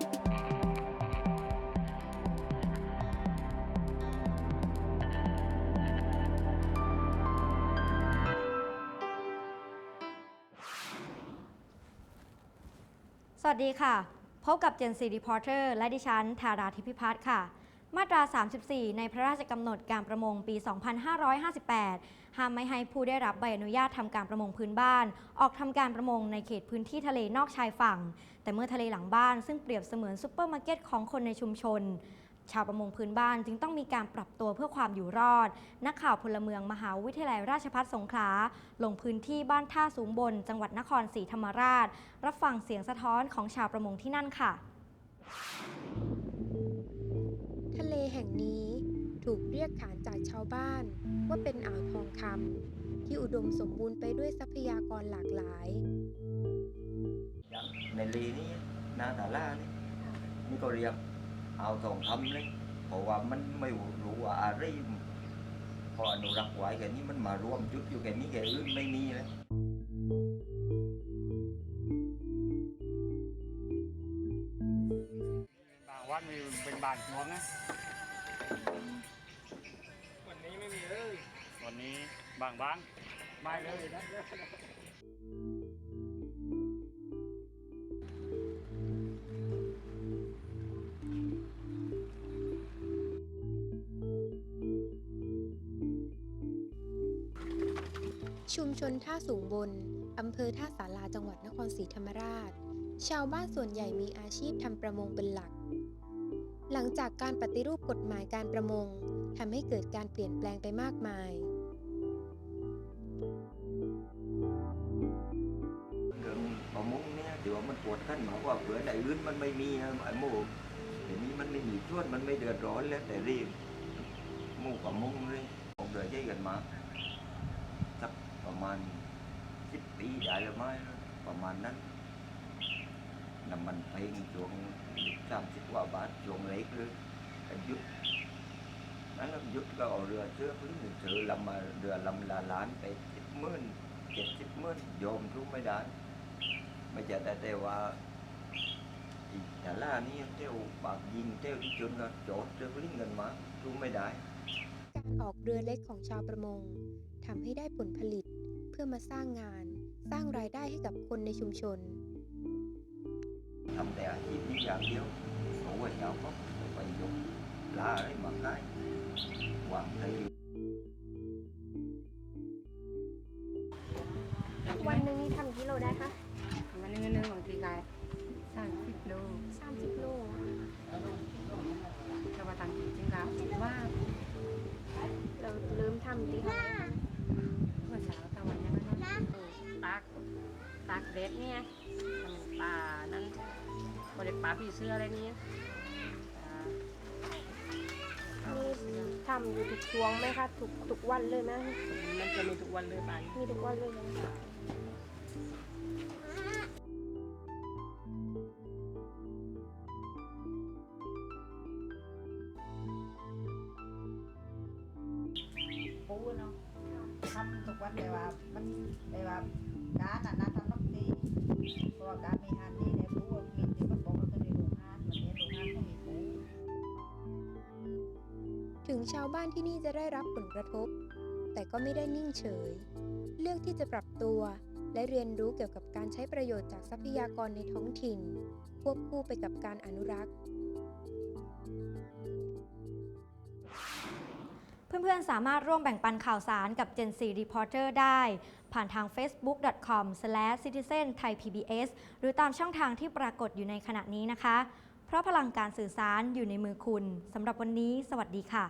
สวัสดีค่ะ พบกับเจนซีรีพอร์เตอร์และดิฉันธาราธิพิพัฒน์ค่ะ มาตรา 34 ในพระราชกำหนดการประมงปี 2558 ห้ามไม่ให้ผู้ได้รับใบอนุญาตทำการประมงพื้นบ้าน ออกทำการประมงในเขตพื้นที่ทะเลนอกชายฝั่ง แต่เมื่อทะเลหลังบ้านซึ่งเปรียบเสมือนซุปเปอร์มาร์เก็ตของคนในชุมชน ชาวประมงพื้นบ้านจึงต้องมีการปรับตัวเพื่อความอยู่รอด นักข่าวพลเมืองมหาวิทยาลัยราชภัฏสงขลา ลงพื้นที่บ้านท่าสูงบน จังหวัดนครศรีธรรมราช รับฟังเสียงสะท้อนของชาวประมงที่นั่นค่ะ ทะเลแห่งนี้ถูกเรียกขานจากชาวบ้านว่าเป็นอ่าวทองคำที่อุดมสมบูรณ์ไปด้วยทรัพยากรหลากหลายในลีนี้นาตาล่านี่นี่ก็เรียกเอาทองคำเลยเพราะว่ามันไม่รู้ว่าอะไรพออนุรักษ์ไว้แค่นี้มันมารวมจุดอยู่แค่นี้แค่อื่นไม่มีเลย บานงวงนะ วันนี้ไม่มีเลยวันนี้บางบางไม่เลยนะชุมชนท่าสูงบน อำเภอท่าสาราจังหวัดนครศรีธรรมราช ชาวบ้านส่วนใหญ่มีอาชีพทำประมงเป็นหลัก หลังจากการปฏิรูปกฎหมายการประมงทำให้เกิดการเปลี่ยนแปลงไปมากมาย เรื่องประมงเนี่ยถือว่ามันปวดขั้นหมายว่าเผื่อใดอื่นมันไม่มีนะไอ้โม่เดี๋ยวนี้มันไม่มีช่วนมันไม่เดือดร้อนแล้วแต่รีบหมู่ประมงเลยผมเดือดใจกันมาสักประมาณสิบปีได้แล้วไหมประมาณนั้น น้ำมันเพลงช่วงสามสิบกว่าบาทช่วงเล็กเลยก็หยุดนั้นยุดก็เอาเรือเชือกหรือซื้อลำมาเรือลำละล้านไปสิบหมื่นเจ็ดสิบหมื่นโยมรู้ไม่ได้ไม่ใช่แต่แต่ว่าอีแต่ละนี่เที่ยวปากยิงเที่ยวที่จนก็โจทย์เรื่องเงินมารู้ไม่ได้ การออกเรือเล็กของชาวประมงทำให้ได้ผลผลิตเพื่อมาสร้างงาน สร้างรายได้ให้กับคนในชุมชน ทำแต่อาชีพนี้อย่างเดียวโอ้ยเจ้าก็ไปยกลาอะไรมาได้วางใจอยู่วันหนึ่งนี่ทำกิโลได้คะวันหนึงวันหนึงบางทีก็สามสิบโล30โลถ้าว่าทางจริงๆก็ว่าเราเริ่มทำตีห้าเมื่อเช้าตะวันยังไม่นอนตากตากเด็ดเนี่ยทำปลา นั้นบริปลาผีเสื้ออะไรเนี่ยอ่านี่ทำอยู่ทุกช่วงไหมคะทุกทุกวันเลยไหมมันจะมีทุกวันเลยไปมีทุกวันเลยไหมปูเนาะทำทุกวันเลยว่ามันเลยว่าการอะนะทำน้ำตีเพราะว่าการมีงานนี่าวบ้านที่นี่จะได้รับผลกระทบ แต่ก็ไม่ได้นิ่งเฉย เลือกที่จะปรับตัว และเรียนรู้เกี่ยวกับการใช้ประโยชน์จากทรัพยากรในท้องถิ่น ควบคู่ไปกับการอนุรักษ์ เพื่อนๆ สามารถร่วมแบ่งปันข่าวสารกับ Gen C Reporter ได้ ผ่านทาง facebook.com/citizen-thai-pbs หรือตามช่องทางที่ปรากฏอยู่ในขณะนี้นะคะ เพราะพลังการสื่อสารอยู่ในมือคุณสำหรับวันนี้ สวัสดีค่ะ